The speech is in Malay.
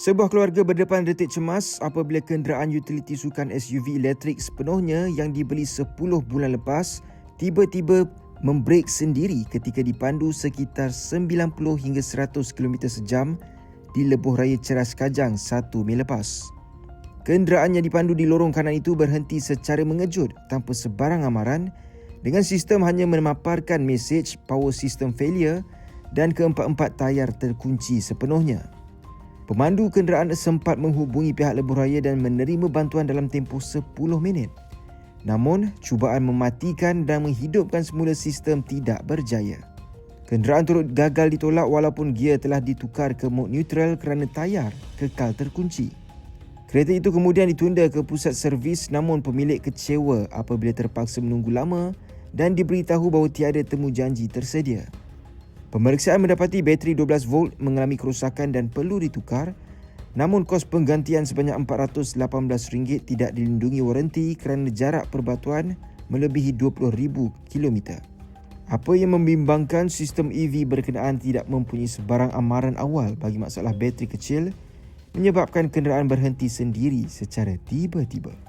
Sebuah keluarga berdepan detik cemas apabila kenderaan utility sukan SUV elektrik sepenuhnya yang dibeli 10 bulan lepas tiba-tiba membrek sendiri ketika dipandu sekitar 90 hingga 100 km sejam di lebuh raya Ceras Kajang 1 Mei lepas. Kenderaan yang dipandu di lorong kanan itu berhenti secara mengejut tanpa sebarang amaran dengan sistem hanya memaparkan mesej power system failure dan keempat-empat tayar terkunci sepenuhnya. Pemandu kenderaan sempat menghubungi pihak lebuh raya dan menerima bantuan dalam tempoh 10 minit. Namun, cubaan mematikan dan menghidupkan semula sistem tidak berjaya. Kenderaan turut gagal ditolak walaupun gear telah ditukar ke mod neutral kerana tayar kekal terkunci. Kereta itu kemudian ditunda ke pusat servis namun pemilik kecewa apabila terpaksa menunggu lama dan diberitahu bahawa tiada temu janji tersedia. Pemeriksaan mendapati bateri 12 volt mengalami kerosakan dan perlu ditukar namun kos penggantian sebanyak RM418 tidak dilindungi waranti kerana jarak perbatuan melebihi 20,000 km. Apa yang membimbangkan sistem EV berkenaan tidak mempunyai sebarang amaran awal bagi masalah bateri kecil menyebabkan kenderaan berhenti sendiri secara tiba-tiba.